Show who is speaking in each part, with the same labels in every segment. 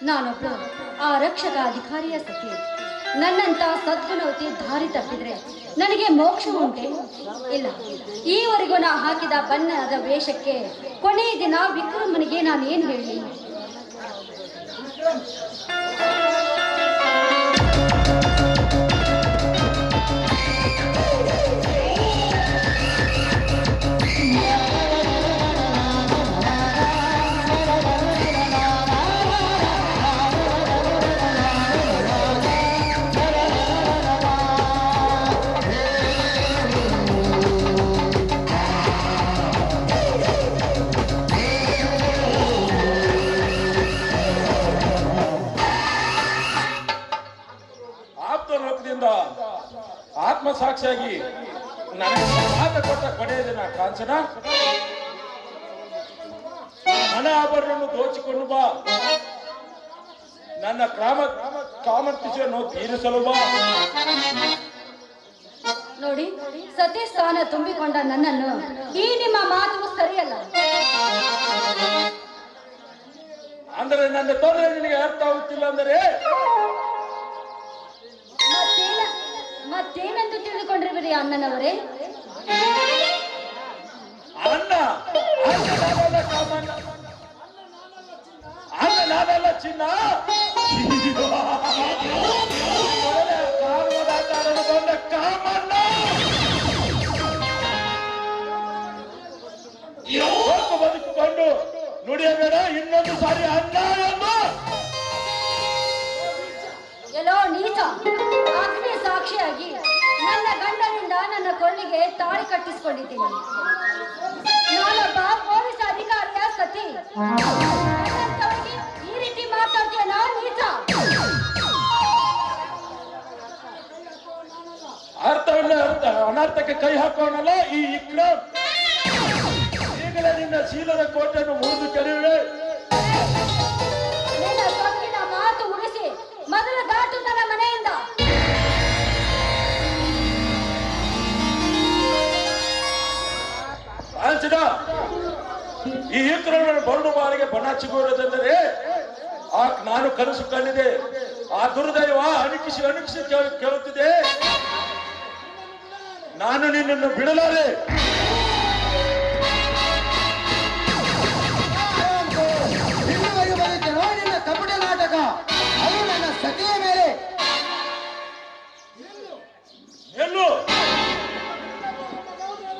Speaker 1: ನಾನೊಬ್ಳು ಆ ರಕ್ಷಕ ಅಧಿಕಾರಿಯ ಸತಿ ನನ್ನಂತ ಸದ್ಗುಣವತಿ ದಾರಿ ತಪ್ಪಿದ್ರೆ ನನಗೆ ಮೋಕ್ಷ ಉಂಟೆ? ಇಲ್ಲ. ಈವರೆಗೂ ನಾ ಹಾಕಿದ ಬಣ್ಣದ ವೇಷಕ್ಕೆ ಕೊನೆಯ ದಿನ ವಿಕ್ರಮನಿಗೆ ನಾನು ಏನು ಹೇಳಿ
Speaker 2: ಆತ್ಮಸಾಕ್ಷಿಯಾಗಿ ನನಗೆ ಮಾತ ಕೊಟ್ಟ ಕೊನೆಯ ದಿನ ಕಾಂಚನ ಹಣ ಆಭರಣವನ್ನು ದೋಚಿಕೊಂಡು ಬಾ. ನನ್ನ ಕ್ರಾಮ ಕಾಮರ್ತಿಯನ್ನು ತೀರಿಸಲು ಬಾ.
Speaker 1: ನೋಡಿ ಸತಿ ಸ್ಥಾನ ತುಂಬಿಕೊಂಡ ನನ್ನನ್ನು ಈ ನಿಮ್ಮ ಮಾತು ಸರಿಯಲ್ಲ.
Speaker 2: ಅಂದ್ರೆ ನನ್ನ ತೊಂದರೆ ನಿನಗೆ ಅರ್ಥ ಆಗುತ್ತಿಲ್ಲ ಅಂದರೆ?
Speaker 1: ಮತ್ತೇನೆಂದು ತಿಳಿದುಕೊಂಡಿರುವಿರಿ ಅಣ್ಣನವರೇ?
Speaker 2: ಅಣ್ಣ ಅನ್ನ ನಾನಲ್ಲ ಚಿನ್ನ? ಕಾಮಣ್ಣ ಬದುಕಿಕೊಂಡು ನುಡಿಯಬೇಡ ಇನ್ನೊಂದು ಸಾರಿ ಅನ್ನ ಎಂದು
Speaker 1: ಎಲ್ಲೋ ನೀಚ. ಸಾಕ್ಷಿಯಾಗಿ ನನ್ನ ಗಂಡನಿಂದ ನನ್ನ ಕೊಳ್ಳಿಗೆ ತಾಳಿ ಕಟ್ಟಿಸಿಕೊಂಡಿದ್ದೀನಿ. ನಾನೊಬ್ಬ ಪೊಲೀಸ್ ಅಧಿಕಾರಿಯ ಸತಿ. ಈ ರೀತಿ ಮಾತಾಡ್ತೀಯ ನೀಚ
Speaker 2: ಅರ್ಥವನ್ನ ಅರ್ಥ ಅನರ್ಥಕ್ಕೆ ಕೈ ಹಾಕೋಣಲ್ಲ ಈ ಇಕ್ರಮ್ ಈಗಲೇ ನಿನ್ನ ಶೀಲದ ಕೋಟೆಯನ್ನು ಮುರಿದು ಕೆಡವೆ ಈ ಇಕ್ರಮನ ಬರಡು ಬಾರಿಗೆ ಬಣ್ಣ ಚಿಗುವುದೆಂದರೆ ಆ ನಾನು ಕನಸು ಕಂಡಿದೆ. ಆ ದುರ್ದೈವ ಅಣುಕಿಸಿ ಅಣುಕಿಸಿ ಕೇಳು- ಕೇಳುತ್ತಿದೆ. ನಾನು ನಿನ್ನನ್ನು ಬಿಡಲಾರೆ.
Speaker 3: ಕಪಟ ನಾಟಕ ಅದು ನನ್ನ ಸತಿಯ ಮೇಲೆ
Speaker 2: ಎಲ್ಲು.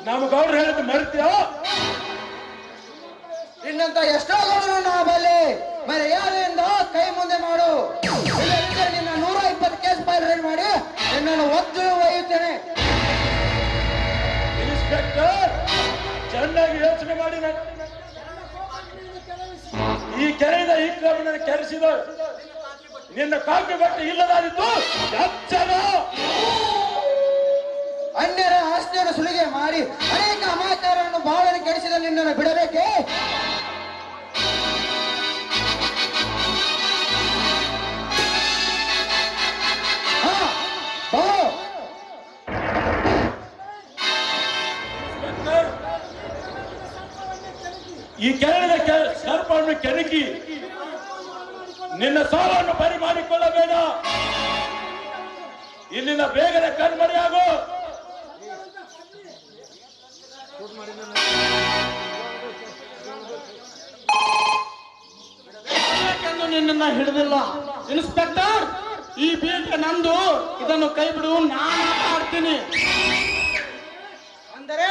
Speaker 2: ನಮ್ಮ ಗೌಡ್ರು ಹೇಳಿದ್ದು ಮರಿತ್ಯಾ?
Speaker 3: ನಿನ್ನಂತ ಎಷ್ಟೋ ಗೌಡರು ನಾ ಯಾರು ಮರ್ಯಾದೆಯಿಂದ ಕೈ ಮುಂದೆ ಮಾಡು. ನಿನ್ನ ನೂರ ಇಪ್ಪತ್ತು ಕೇಸ್ ಫೈಲ್ ರೆಡಿ ಮಾಡಿ ನಿನ್ನನ್ನು ಒದ್ದು ಒಯ್ಯುತ್ತೇನೆ.
Speaker 2: ಇನ್ಸ್ಪೆಕ್ಟರ್ ಚೆನ್ನಾಗಿ ಯೋಚನೆ ಮಾಡಿ ಈ ಕೆರೆಯಿಂದ ಈ ಕ್ರಮನ ಕೆರೆಸಿದ. ನಿನ್ನ ಕಾಪಿ ಬಟ್ಟೆ ಇಲ್ಲದಾದಿತ್ತು ಎಚ್ಚರ.
Speaker 3: ಅನ್ಯರ ಆಸ್ತಿಯನ್ನು ಸುಲಿಗೆ ಮಾಡಿ ಅನೇಕ ಅಮಾಚಾರವನ್ನು ಬಾಳನ್ನು ಕೆಡಿಸಿದ ನಿನ್ನನ್ನು ಬಿಡಬೇಕೆ.
Speaker 2: ಈ ಕೆರೆದ ಕೆ- ಸರ್ಪವನ್ನು ಕೆಣಕಿ ನಿನ್ನ ಸಾಲವನ್ನು ಪರಿಮಾಡಿಕೊಳ್ಳಬೇಡ ಇಲ್ಲಿನ ಬೇಗನೆ ಕಣ್ಮರೆಯಾಗು.
Speaker 4: ನಿನ್ನನ್ನ ಹಿಡಿದಿಲ್ಲ. ಇನ್ಸ್ಪೆಕ್ಟರ್, ಈ ಬೀಜ ನಂದು. ಇದನ್ನು ಕೈ ಬಿಡು, ನಾನು ಮಾಡ್ತೀನಿ ಅಂದರೆ,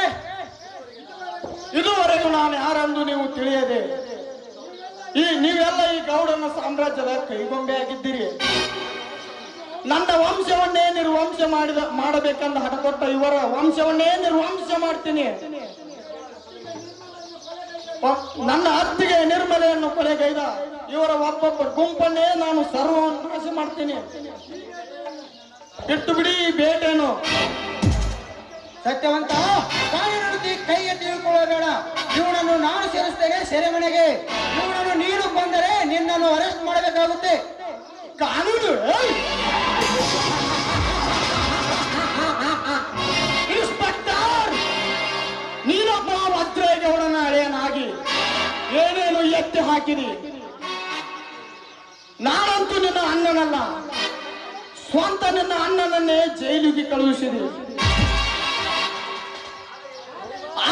Speaker 4: ಇದುವರೆಗೂ ನಾನು ಯಾರೆಂದು ನೀವು ತಿಳಿಯದೆ. ಈ ನೀವೆಲ್ಲ ಈ ಗೌಡನ ಸಾಮ್ರಾಜ್ಯದ ಕೈಗೊಂಬೆ ಆಗಿದ್ದೀರಿ ನನ್ನ ವಂಶವನ್ನೇ ನಿರ್ವಂಶ ಮಾಡಿದ ಮಾಡಬೇಕಂತ ಹಠ ಕೊಟ್ಟ ಇವರ ವಂಶವನ್ನೇ ನಿರ್ವಂಶ ಮಾಡ್ತೀನಿ. ನನ್ನ ಅತ್ತಿಗೆ ನಿರ್ಮಲೆಯನ್ನು ಕೊಲೆಗೈದ ಇವರ ಒಬ್ಬೊಬ್ಬ ಗುಂಪನ್ನೇ ನಾನು ಸರ್ವನಾಶ ಮಾಡ್ತೀನಿ. ಬಿಟ್ಟು ಬಿಡಿ ಬೇಟೆನು
Speaker 3: ಸತ್ಯವಂತ ಕಾನೂನು ನಡೆದಿ ಕೈಗೆ ತಿಳ್ಕೊಳ್ಳಬೇಡ ಇವನನ್ನು ನಾನು ಸೇರಿಸ್ತೇನೆ ಸೆರೆಮನೆಗೆ. ಇವನನ್ನು ನೀನು ಬಂದರೆ ನಿನ್ನನ್ನು ಅರೆಸ್ಟ್ ಮಾಡಬೇಕಾಗುತ್ತೆ.
Speaker 4: ಕಾನೂನು ಎತ್ತಿ ಹಾಕಿರಿ. ನಾನಂತೂ ನಿನ್ನ ಅಣ್ಣನಲ್ಲ. ಸ್ವಂತ ನಿನ್ನ ಅಣ್ಣನನ್ನೇ ಜೈಲಿಗೆ ಕಳುಹಿಸಿದೆ.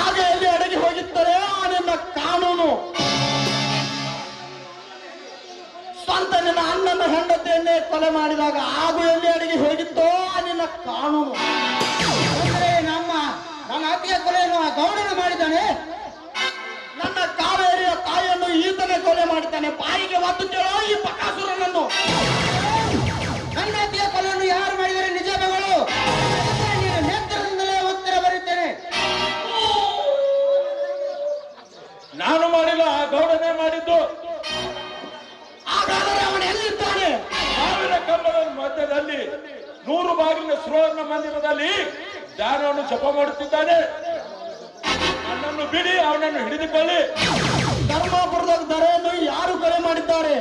Speaker 4: ಆಗ ಎಲ್ಲಿ ಅಡಗಿ ಹೋಗಿದ್ದರೆ ಆ ನಿನ್ನ ಕಾನೂನು. ಸ್ವಂತ ನಿನ್ನ ಅಣ್ಣನ ಹೆಂಡತಿಯನ್ನೇ ಕೊಲೆ ಮಾಡಿದಾಗ ಆಗು ಎಲ್ಲಿ ಅಡಗಿ ಹೋಗಿತ್ತೋ ಆ ನಿನ್ನ ಕಾನೂನು.
Speaker 5: ನಮ್ಮ ನನ್ನ ಅತ್ತಿಯ ಕೊಲೆಯನ್ನು ಗೌಡನು ಮಾಡಿದ್ದಾನೆ.
Speaker 4: ಈತನೇ ಕೊಲೆ ಮಾಡ್ತಾನೆ. ಬಾಯಿಗೆ ಒತ್ತು ಕೇಳೋ ಈ ಪಕಾಸುರನನ್ನು.
Speaker 5: ನನ್ನ ಅತ್ತಿಗೆ ಕೊಲೆಯನ್ನು ಯಾರು ಮಾಡಿದರೆ ನಿಜ ಮಗಳು. ನೇತ್ರದಿಂದಲೇ ಉತ್ತರ ಬರುತ್ತೇನೆ
Speaker 2: ನಾನು ಮಾಡಿಲ್ಲ ಆ ಗೌಡನೇ ಮಾಡಿದ್ದು.
Speaker 4: ಹಾಗಾದರೆ ಅವನು ಎಲ್ಲಿದ್ದಾನೆ
Speaker 2: ಸಾವಿರ ಕಲ್ಲದ ಮಧ್ಯದಲ್ಲಿ ನೂರು ಬಾಗಿಲಿನ ಸುವರ್ಣ ಮಂದಿರದಲ್ಲಿ ಧ್ಯಾನವನ್ನು ಜಪ ಮಾಡುತ್ತಿದ್ದಾನೆ. ಅಣ್ಣನ್ನು ಬಿಡಿ ಅವನನ್ನು ಹಿಡಿದುಕೊಳ್ಳಿ.
Speaker 4: ಧರ್ಮಾಪುರದ ದರೆಯನ್ನು ಯಾರು ಕೊಲೆ ಮಾಡಿದ್ದಾರೆ?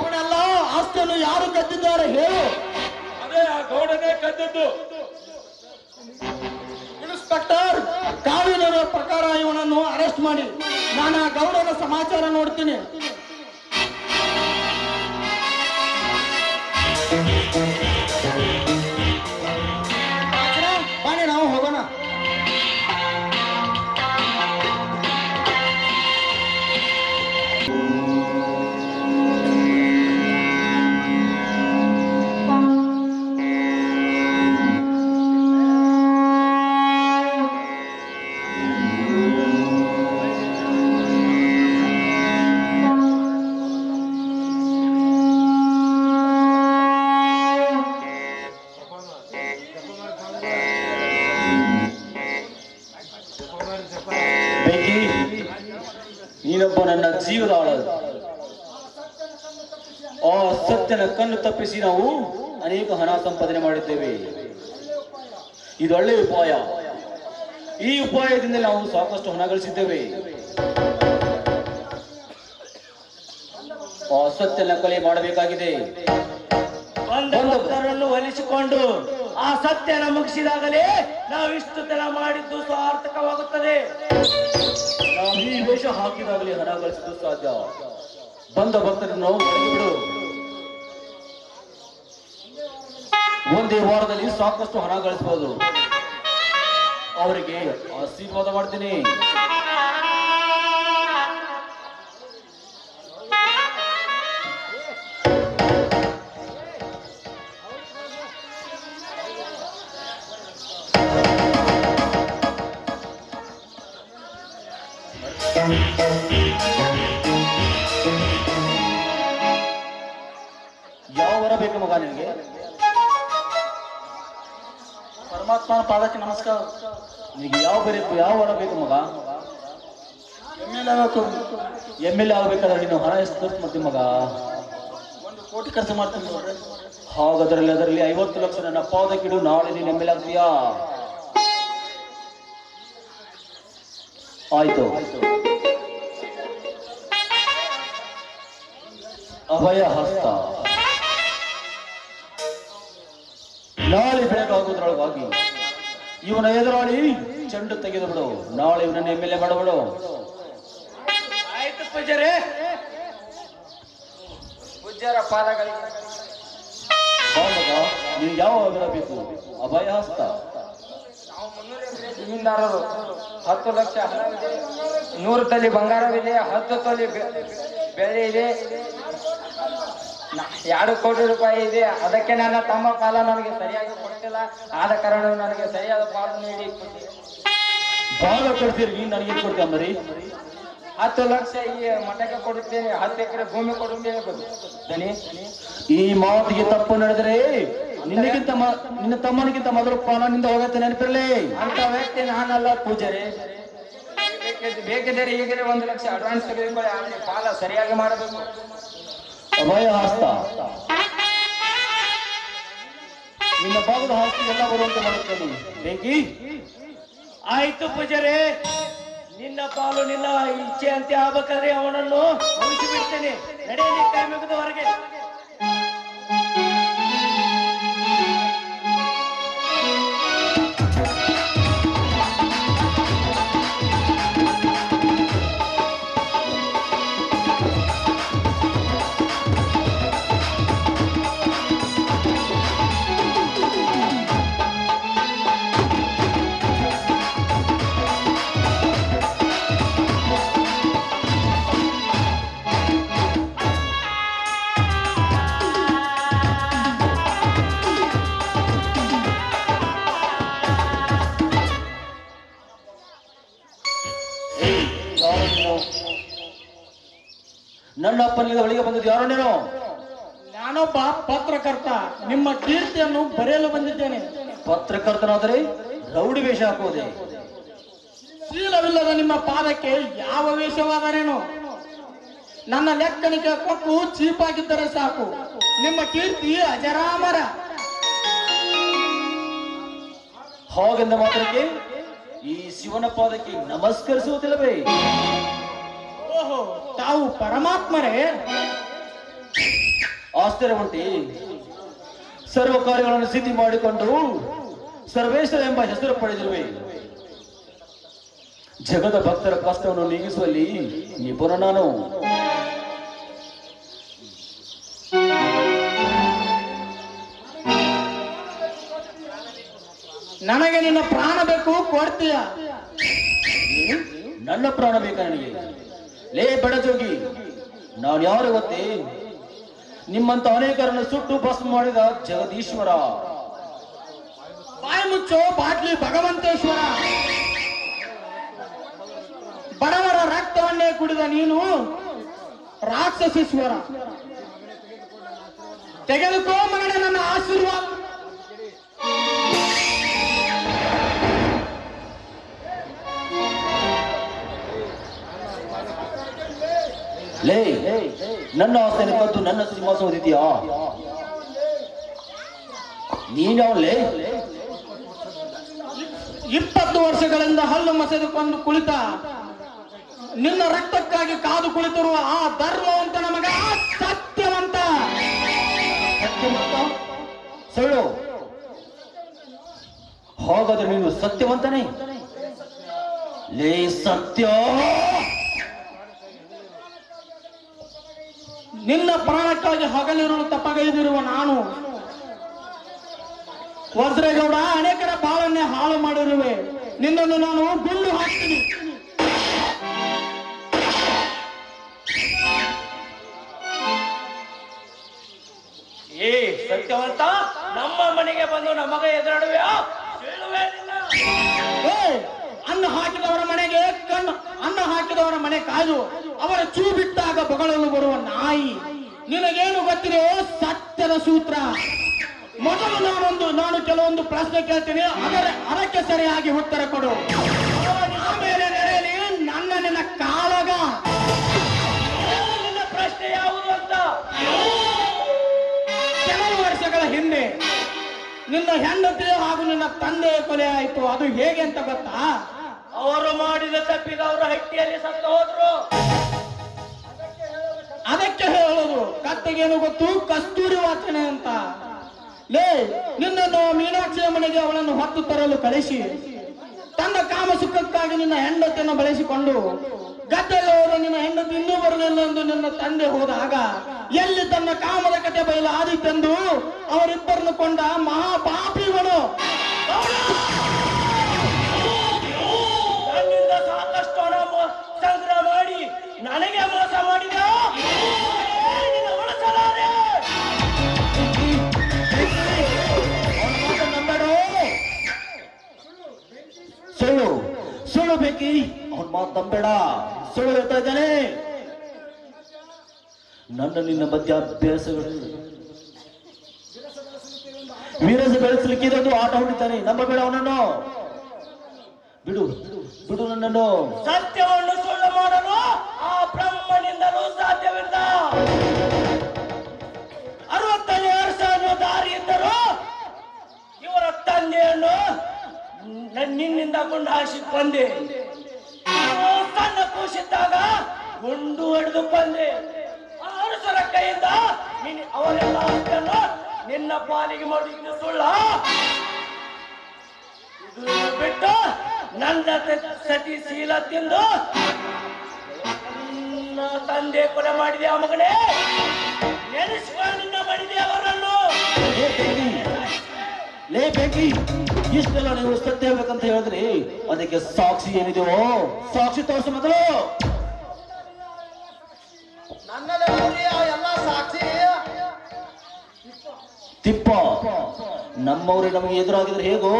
Speaker 4: ಅವನೆಲ್ಲ ಆಸ್ತಿಯನ್ನು ಯಾರು ಕದ್ದಿದ್ದಾರೆ ಹೇಳು.
Speaker 2: ಅದೇ ಆ ಗೌಡನೇ ಕದ್ದದ್ದು.
Speaker 4: ಇನ್ಸ್ಪೆಕ್ಟರ್ ಕಾನೂನಿನ ಪ್ರಕಾರ ಇವನನ್ನು ಅರೆಸ್ಟ್ ಮಾಡಿ. ನಾನು ಆ ಗೌಡನ ಸಮಾಚಾರ ನೋಡ್ತೀನಿ.
Speaker 6: ನೀನೊಬ್ಬ ನನ್ನ ಜೀವದ ಆಳ ಆ ಸತ್ಯನ ಕಣ್ಣು ತಪ್ಪಿಸಿ ನಾವು ಅನೇಕ ಹಣ ಸಂಪಾದನೆ ಮಾಡಿದ್ದೇವೆ. ಇದು ಒಳ್ಳೆಯ ಉಪಾಯ. ಈ ಉಪಾಯದಿಂದ ನಾವು ಸಾಕಷ್ಟು ಹಣ ಗಳಿಸಿದ್ದೇವೆ. ಆ ಸತ್ಯನ ಮಾಡಬೇಕಾಗಿದೆ.
Speaker 7: ಭಕ್ತರನ್ನು ಒಲಿಸಿಕೊಂಡು ಆ ಸತ್ಯನ ಮುಗಿಸಿದಾಗಲೇ ನಾವು ತೆಲ ಮಾಡಿದ್ದು ಸಾರ್ಥಕವಾಗುತ್ತದೆ
Speaker 6: ನಾವು ಈ ವೇಷ ಹಾಕಿದಾಗಲಿ ಹಣ ಗಳಿಸಲು ಸಾಧ್ಯ. ಬಂದ ಭಕ್ತರನ್ನು ನಾವು ಬಿಡು. ಒಂದೇ ವಾರದಲ್ಲಿ ಸಾಕಷ್ಟು ಹಣ ಗಳಿಸಬಹುದು. ಅವರಿಗೆ ಆಶೀರ್ವಾದ ಮಾಡ್ತೀನಿ. ನಿನಗೆ ಯಾವ ಬೇಕು ಯಾವ ವರ ಬೇಕು ಮಗ?
Speaker 4: ಎಮ್ಮೆಲೆ ಆಗಬೇಕು.
Speaker 6: ಎಂ ಎಲ್ ಆಗಬೇಕಾದ್ರೆ ನೀನು ಹಣ ಎಷ್ಟು ಖರ್ಚು ಮಾಡ್ತೀನಿ ಮಗ?
Speaker 4: ಒಂದು ಕೋಟಿ ಖರ್ಚು ಮಾಡ್ತೀನಿ
Speaker 6: ಹಾಗಾದ್ರಲ್ಲಿ ಅದರಲ್ಲಿ ಐವತ್ತು ಲಕ್ಷ ನನ್ನ ಪಾದಕ್ಕಿಡು ನಾಳೆ ನೀನು ಎಂ ಎಲ್ ಆಗ್ತೀಯಾ? ಆಯ್ತು. ಅಭಯ ಹಸ್ತ. ನಾಳೆ ಬೆಳಗಾಗೋದ್ರೊಳಗಾಗಿ ಇವನ ಎದುರಾಳಿ ಚೆಂಡು ತೆಗೆದು ಬಿಡು ನಾಳೆ ಇವನನ್ನು ಎಂ ಎಲ್ ಎ ಮಾಡಬಿಡು
Speaker 7: ಆಯ್ತು ಪೂಜಾರಿ ಪೂಜಾರ ಪಾದಗಳಿಗೆ.
Speaker 6: ನೀವು ಯಾವ ಅಭಯ ಬೇಕು ಅಭಯ ಹಸ್ತ
Speaker 8: ಜಮೀನ್ದಾರರು. ಹತ್ತು ಲಕ್ಷ ಹಣವಿದೆ ನೂರು ತಲೆ ಬಂಗಾರವಿದೆ ಹತ್ತು ತಲೆ ಬೆಳೆ ಇದೆ. ಎರಡು ಕೋಟಿ ರೂಪಾಯಿ ಇದೆ. ಅದಕ್ಕೆ ನನ್ನ ತಮ್ಮ ಕಾಲ ನನಗೆ ಸರಿಯಾಗಿ ಕೊಟ್ಟಿಲ್ಲ ಆದ ಕಾರಣ ನನಗೆ ಸರಿಯಾದ ಪಾಲು ನೀಡಿ
Speaker 6: ಬಾಲ ಕೊಡ್ತೀರಿ ನೀನ್ ನನಗೆ ಕೊಡ್ತೀಯ ಮರಿ
Speaker 8: ಹತ್ತು ಲಕ್ಷ ಈ ಮಠಕ್ಕೆ ಕೊಡುತ್ತೇನೆ ಹತ್ತು ಎಕರೆ ಭೂಮಿ ಕೊಡುತ್ತೇನೆ ದನಿ
Speaker 6: ಈ ಮಾತಿಗೆ ತಪ್ಪು ನಡೆದ್ರೆ ನಿನ್ನಗಿಂತ ನಿನ್ನ ತಮ್ಮನಿಗಿಂತ ಮೊದಲು ನಿಂದ ಹೋಗತ್ತೆ ನೆನಪಿರಲಿ.
Speaker 8: ಅಂತ ವ್ಯಕ್ತಿ ನಾನಲ್ಲ ಪೂಜಾರಿ. ಬೇಕಿದ್ರೆ ಬೇಕಿದ್ದರೆ ಈಗಲೇ ಒಂದು ಲಕ್ಷ ಅಡ್ವಾನ್ಸ್ ತೆಗೆದುಕೊಳ್ಳಿ ಆಮೇಲೆ ಪಾಲ ಸರಿಯಾಗಿ ಮಾಡಬೇಕು.
Speaker 6: ಅಭಯ ಹಸ್ತ ನಿನ್ನ ಭಾಗದ ಹಾಸ್ತಿ ಎಲ್ಲ ಬರುವಂತೆ ಮಾಡುತ್ತೇನೆ ಬೆಂಕಿ?
Speaker 7: ಆಯ್ತು ಪೂಜಾರೆ. ನಿನ್ನ ಪಾಲು ನಿನ್ನ ಇಚ್ಛೆ ಅಂತ ಆಗ್ಬೇಕಾದ್ರೆ ಅವನನ್ನು ಮುಗಿಸಿ ಬಿಡ್ತೇನೆ. ನಡೆಯಲಿ ಕೈ ಮುಗಿದ
Speaker 4: ಪತ್ರಕರ್ತ ನಿಮ್ಮ ಕೀರ್ತಿಯನ್ನು ಬರೆಯಲು ಬಂದಿದ್ದೇನೆ.
Speaker 6: ಪತ್ರಕರ್ತನಾದರೆ ರೌಡಿ ವೇಷ ಹಾಕೋದೆ
Speaker 4: ಶೀಲವಿಲ್ಲದ ನಿಮ್ಮ ಪಾದಕ್ಕೆ ಯಾವ ವೇಷವಾದರೇನು? ನನ್ನ ಲೆಕ್ಕನಿಗೆ ಕೊಟ್ಟು ಚೀಪಾಗಿದ್ದರೆ ಸಾಕು. ನಿಮ್ಮ ಕೀರ್ತಿ ಅಜರಾಮರ.
Speaker 6: ಹಾಗೆಂದ ಮಾತ್ರಕ್ಕೆ ಈ ಶಿವನ ಪಾದಕ್ಕೆ ನಮಸ್ಕರಿಸುವುದಿಲ್ಲವೇ?
Speaker 4: ಓಹೋ ತಾವು ಪರಮಾತ್ಮರೇ.
Speaker 6: ಆಶ್ಚರ್ಯ ಉಂಟಿ ಸರ್ವ ಕಾರ್ಯಗಳನ್ನು ಸಿದ್ಧಿ ಮಾಡಿಕೊಂಡು ಸರ್ವೇಶ್ವರ ಎಂಬ ಹೆಸರು ಪಡೆದಿರುವೆ. ಜಗದ ಭಕ್ತರ ಕಷ್ಟವನ್ನು ನೀಗಿಸುವಲ್ಲಿ ನಿಪುಣ ನಾನು
Speaker 4: ನನಗೆ ನಿನ್ನ ಪ್ರಾಣ ಬೇಕು, ಕೊಡ್ತೀಯ?
Speaker 6: ನನ್ನ ಪ್ರಾಣ ಬೇಕಾ ನನಗೆ? ಲೇ ಬಡಜೋಗಿ ನಾನು ಯಾರು ಗೊತ್ತೇ? ನಿಮ್ಮಂತ ಅನೇಕರನ್ನು ಸುಟ್ಟು ಬಸ್ ಮಾಡಿದ ಜಗದೀಶ್ವರ.
Speaker 4: ಬಾಯಿ ಮುಚ್ಚೋ ಬಾಟ್ಲಿ ಭಗವಂತೇಶ್ವರ. ಬಡವರ ರಕ್ತವನ್ನೇ ಕುಡಿದ ನೀನು ರಾಕ್ಷಸೀಶ್ವರ. ತೆಗೆದುಕೋ ಮಗನೇ ನನ್ನ ಆಶೀರ್ವಾದ.
Speaker 6: ಲೇ ನನ್ನ ಆಸ್ತಿಯನ್ನು ಕದ್ದು ನನ್ನ ಸಿಂಹಾಸ ಓದಿದ್ಯಾ ನೀನವಲೇ
Speaker 4: ಇಪ್ಪತ್ತು ವರ್ಷಗಳಿಂದ ಹಲ್ಲು ಮಸೆದುಕೊಂಡು ಕುಳಿತ. ನಿನ್ನ ರಕ್ತಕ್ಕಾಗಿ ಕಾದು ಕುಳಿತಿರುವ ಆ ಧರ್ಮವಂತನ ಮಗ ಸತ್ಯವಂತ.
Speaker 6: ಸತ್ಯವಂತ? ಸುಳ್ಳು. ಹಾಗಾದರೆ ನೀನು ಸತ್ಯವಂತನೇ? ಲೇ ಸತ್ಯ!
Speaker 4: ನಿನ್ನ ಪ್ರಾಣಕ್ಕಾಗಿ ಹಗಲಿರುಳು ತಪ್ಪಗೈದಿರುವ ನಾನು ವಜ್ರೇಗೌಡ ಅನೇಕರ ಬಾಳನ್ನೇ ಹಾಳು ಮಾಡಿರುವೆ. ನಿನ್ನನ್ನು ನಾನು ಗುಂಡು ಹಾಕ್ತೀನಿ.
Speaker 7: ಏ ಸತ್ಯವಂತ ನಮ್ಮ ಮನೆಗೆ ಬಂದು ನಮಗ ಎದುರಾಡುವೆ
Speaker 4: ಅನ್ನ ಹಾಕಿದವರ ಮನೆಗೆ ಕಣ್ಣು ಅನ್ನ ಹಾಕಿದವರ ಮನೆ ಕಾದು ಅವರ ಚೂ ಬಿಟ್ಟಾಗ ಬಗಳಲು ಬರುವ ನಾಯಿ. ನಿನಗೇನು ಗೊತ್ತಿದೆ? ಸತ್ಯದ ಸೂತ್ರ. ಮೊದಲು ನಾನೊಂದು ನಾನು ಕೆಲವೊಂದು ಪ್ರಶ್ನೆ ಕೇಳ್ತೀನಿ. ಅದರ ಅದಕ್ಕೆ ಸರಿಯಾಗಿ ಉತ್ತರ ಕೊಡು. ಆಮೇಲೆ ನಡೆಯಲಿ ನನ್ನ ನಿನ್ನ ಕಾಳಗ.
Speaker 7: ನಿನ್ನ ಪ್ರಶ್ನೆ ಯಾವುದು ಅಂತ?
Speaker 4: ಕೆಲವು ವರ್ಷಗಳ ಹಿಂದೆ ನಿನ್ನ ಹೆಂಡತಿ ಹಾಗೂ ನಿನ್ನ ತಂದೆಯ ಕೊಲೆ ಆಯಿತು. ಅದು ಹೇಗೆ ಅಂತ ಗೊತ್ತಾ?
Speaker 7: ಅವರು ಮಾಡಿದ ತಪ್ಪಿಗೆ ಅವರ ಹಟ್ಟಿಯಲ್ಲಿ ಸತ್ತು ಹೋದ್ರು.
Speaker 4: ಅದಕ್ಕೆ ಹೇಳೋದು ಕತ್ತೆಗೇನು ಗೊತ್ತು? ಕಸ್ತೂರಿ ವಾಚನೆ ಅಂತ. ಲೇ, ನಿನ್ನನ್ನು ಮೀನಾಕ್ಷಿಯ ಮನೆಗೆ ಅವಳನ್ನು ಹೊತ್ತು ತರಲು ಕಳಿಸಿ. ತನ್ನ ಕಾಮ ಸುಖಕ್ಕಾಗಿ ನಿನ್ನ ಹೆಂಡತಿಯನ್ನು ಬಳಸಿಕೊಂಡು ಗದ್ದೆಯಲ್ಲಿ ಹೋದ ನಿನ್ನ ಹೆಂಡತಿ ಇನ್ನೂ ಬರಲಿಲ್ಲ ಎಂದು ನಿನ್ನ ತಂದೆ ಹೋದಾಗ, ಎಲ್ಲಿ ತನ್ನ ಕಾಮದ ಕತೆ ಬಯಲು ಆದಿತ್ತೆಂದು ಅವರಿಬ್ಬರನ್ನು ಕೊಂಡ ಮಹಾಪಾಪಿಗಳು.
Speaker 6: ಬೇಕಿ. ಅವನ್ ಮಾತು ತಂಬೇಡ ಸುಳ್ಳು ಹೇಳ್ತಾ ಇದ್ದಾನೆ. ನನ್ನ ನಿನ್ನ ಮಧ್ಯ ಅಭ್ಯಾಸಗಳು ವೀರಸ ಬೆಳೆಸಲಿಕ್ಕೆ ಇದೊಂದು ಆಟ ಹೊಡಿತಾನೆ. ನಂಬಬೇಡ ಅವನನ್ನು. ಬಿಡು ಬಿಡು ನನ್ನನ್ನು.
Speaker 7: ಸತ್ಯವನ್ನು ಸುಳ್ಳು ಮಾಡಲು ಆ ಬ್ರಹ್ಮನಿಂದಲೂ ಸಾಧ್ಯವಿಲ್ಲ. ಅರವತ್ತನೇ ವರ್ಷ ಅನ್ನೋ ದಾರಿ ಇದ್ದರು ಇವರ ತಂದೆಯನ್ನು ನ- ನಿನ್ನಿಂದ ಕೊಂಡು ಹಾಸಿ ಬಂದೆ ತನ್ನ ಕೂಸಿದ್ದಾಗ ಗುಂಡು ಹೊಡೆದು ಬಂದೆ ಅರಸರ ಕೈಯಿಂದ ನೀನು ಅವರೆಲ್ಲ ಹಕ್ಕನ್ನು ನಿನ್ನ ಪಾಲಿಗೆ ಮಾಡಿದ್ದು ಸುಳ್ಳ. ಇದು ಬಿಟ್ಟು ನನ್ನ ಸತಿ ಶೀಲ ತಿಂದು ನನ್ನ ತಂದೆ ಕೊಲೆ ಮಾಡಿದೆ ಆ ಮಗನೇ ನೆನೆಸ್ಕೊಂಡು ಮಾಡಿದೆ ಅವರನ್ನು.
Speaker 6: ಲೇ ಬೆಂಕಿ ಇಷ್ಟೆಲ್ಲ ನೀವು ಸತ್ಯ ಹೇಳ್ಬೇಕಂತ ಹೇಳಿದ್ರಿ. ಅದಕ್ಕೆ ಸಾಕ್ಷಿ ಏನಿದೆಯೋ ಸಾಕ್ಷಿ ತೋರಿಸು ಮೊದಲು.
Speaker 5: ನನ್ನದೇ ಎಲ್ಲ ಸಾಕ್ಷಿ.
Speaker 6: ತಿಪ್ಪ ನಮ್ಮವ್ರೆ ನಮಗೆ ಎದುರಾಗಿದ್ರೆ ಹೇಗೋ?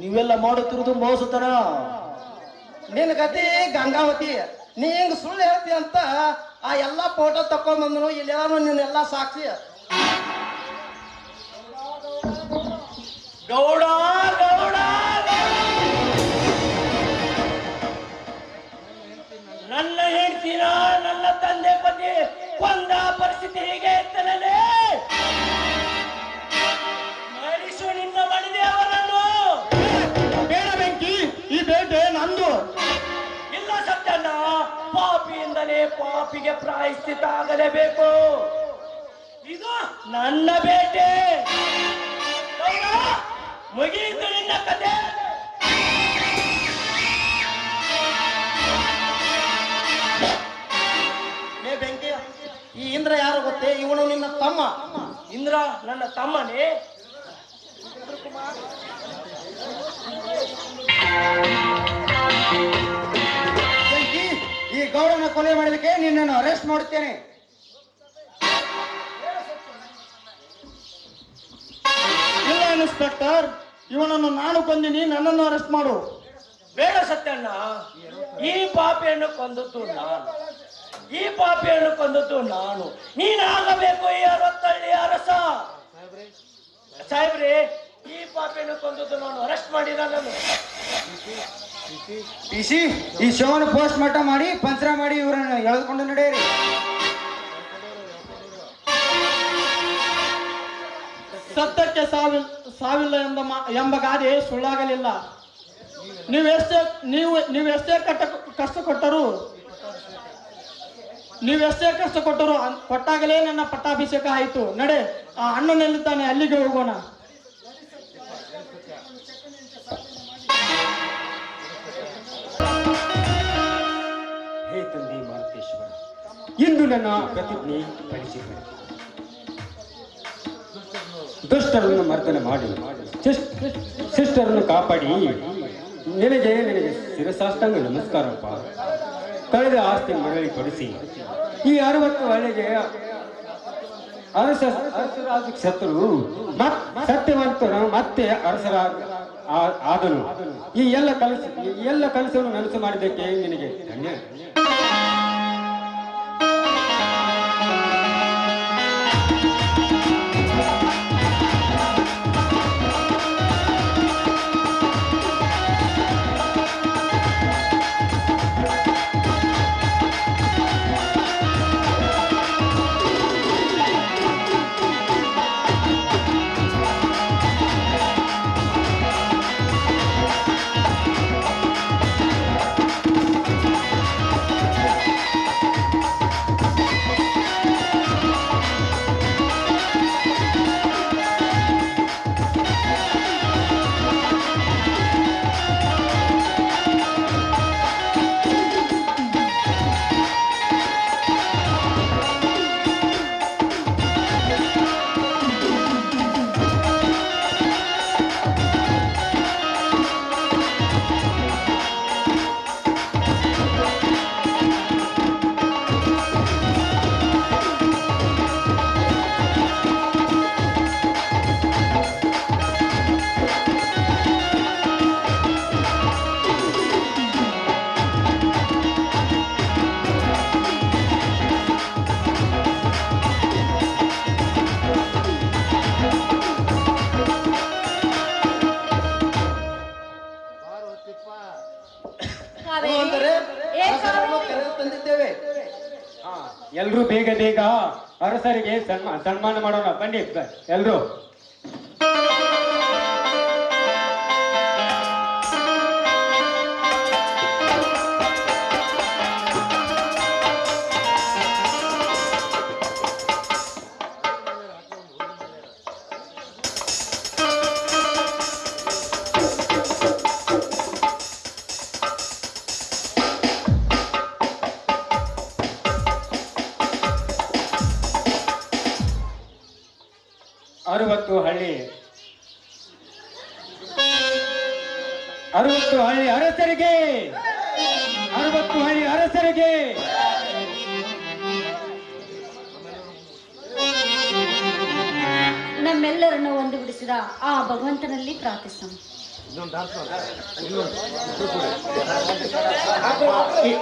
Speaker 6: ನೀವೆಲ್ಲ ಮಾಡುತ್ತಿರುವುದು ಮೋಸತನ.
Speaker 5: ನಿನ್ ಗತಿ ಗಂಗಾವತಿ
Speaker 4: ನೀ ಹಿಂಗ್ ಸುಳ್ಳು ಹೇಳ್ತಿ ಅಂತ ಆ ಎಲ್ಲಾ ಫೋಟೋ ತಕೊಂಡ್ ಬಂದ್ರು ಇಲ್ಲೆಲ್ಲಾನು ನಿನ್ನೆಲ್ಲಾ ಸಾಕ್ಷಿ.
Speaker 7: ಗೌಡ ಗೌಡ ನನ್ನ ಹೆಂಡತಿನ ನನ್ನ ತಂದೆ ಪತಿ ಕೊಂದ ಪರಿಸ್ಥಿತಿ ಹೀಗೆ ಇರ್ತಾನೆ ಮರಿಸು ನಿನ್ನ ಅವರನ್ನು.
Speaker 4: ಬೇಡ ಬೆಂಕಿ ಈ ಬೇಟೆ ನಂದು.
Speaker 7: ಇಲ್ಲ ಸತ್ಯಣ್ಣ ಪಾಪಿಯಿಂದಲೇ ಪಾಪಿಗೆ ಪ್ರಾಯಶ್ಚಿತ ಆಗಲೇಬೇಕು. ಇದು ನನ್ನ ಬೇಟೆ. ಮುಗಿಯಿತು ನಿನ್ನ ಕತೆ.
Speaker 4: ಏ ಬೆಂಕಿ, ಈ ಇಂದ್ರ ಯಾರು ಗೊತ್ತೇ? ಇವನು ನಿನ್ನ ತಮ್ಮ.
Speaker 7: ಇಂದ್ರ ನನ್ನ ತಮ್ಮನೇ.
Speaker 5: ಬೆಂಕಿ, ಈ ಗೌಡನ ಕೊಲೆ ಮಾಡೋದಕ್ಕೆ ನಿನ್ನನ್ನು ಅರೆಸ್ಟ್ ಮಾಡುತ್ತೇನೆ.
Speaker 4: ಇಲ್ಲ ಇನ್ಸ್ಪೆಕ್ಟರ್? ಇವನನ್ನು ನಾನು ಕೊಂದಿನಿ ನನ್ನನ್ನು ಅರೆಸ್ಟ್ ಮಾಡು.
Speaker 7: ಬೇಡ ಸತ್ಯಣ್ಣ. ಈ ಪಾಪಿಯನ್ನು ಕೊಂದದ್ದು ನಾನು. ಈ ಪಾಪಿಯನ್ನು ಕೊಂದದ್ದು ನಾನು. ನೀನಾಗಬೇಕು ಈ ಅರವತ್ತಳ್ಳಿ ಅರಸ. ಸಾಹೇಬ್ರಿ ಈ ಪಾಪಿಯನ್ನು ಕೊಂದದ್ದು ನಾನು. ಅರೆಸ್ಟ್ ಮಾಡಿದ ನಾನು
Speaker 5: ಪಿಸಿ ಈ ಶವನ ಪೋಸ್ಟ್ ಮಾರ್ಟಮ್ ಮಾಡಿ ಪಂಚರ ಮಾಡಿ ಇವರನ್ನು ಎಳೆದುಕೊಂಡು ನಡೆಯಿರಿ.
Speaker 4: ಸತ್ಯಕ್ಕೆ ಸಾವಿಲ್, ಸಾವಿಲ್ಲ ಎಂಬ ಎಂಬ ಗಾದೆ ಸುಳ್ಳಾಗಲಿಲ್ಲ. ನೀವೆಷ್ಟೇ, ನೀವು, ನೀವೆಷ್ಟೇ ಕಟ್ಟ, ಕಷ್ಟ ಕೊಟ್ಟರು, ನೀವೆಷ್ಟೇ ಕಷ್ಟ ಕೊಟ್ಟರು ಕೊಟ್ಟಾಗಲೇ ನನ್ನ ಪಟ್ಟಾಭಿಷೇಕ ಆಯಿತು. ನಡೆ, ಆ ಅಣ್ಣನಲ್ಲಿದ್ದಾನೆ ಅಲ್ಲಿಗೆ ಹೋಗೋಣ.
Speaker 9: ಹೇ ತಂದೆ ಮಾರುತೇಶ್ವರ ಇಂದು ನನ್ನ ಪ್ರತಿಜ್ಞೆ ಫಲಿಸಿದೆ. ದುಷ್ಟರನ್ನು ಮರ್ದನ ಮಾಡಿ ಶಿಷ್ಟರನ್ನು ಕಾಪಾಡಿ. ನಿನಗೆ ನಿನಗೆ ಶಿರಸಾಷ್ಟಾಂಗ ನಮಸ್ಕಾರಪ್ಪ. ಕಳೆದ ಆಸ್ತಿ ಮರಳಿ ಕೊಡಿಸಿ. ಈ ಅರವತ್ತು ಹಳ್ಳಿಗೆ ಅರಸ ಶತ್ರು ಸತ್ಯವಂತನು ಮತ್ತೆ ಅರಸರ ಆದನು. ಈ ಎಲ್ಲ ಕಲಸ ಎಲ್ಲ ಕಲಸವನ್ನು ನನಸು ಮಾಡಿದ್ದಕ್ಕೆ ನಿನಗೆ ಧನ್ಯ. ಸನ್ಮಾನ ಮಾಡೋಣ. ಬನ್ನಿ ಎಲ್ರು.
Speaker 5: આપણે આપણે